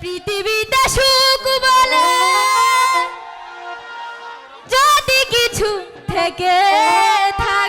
পৃথিবীতে সুখ বলে। যদি কিছু থেকে থাকে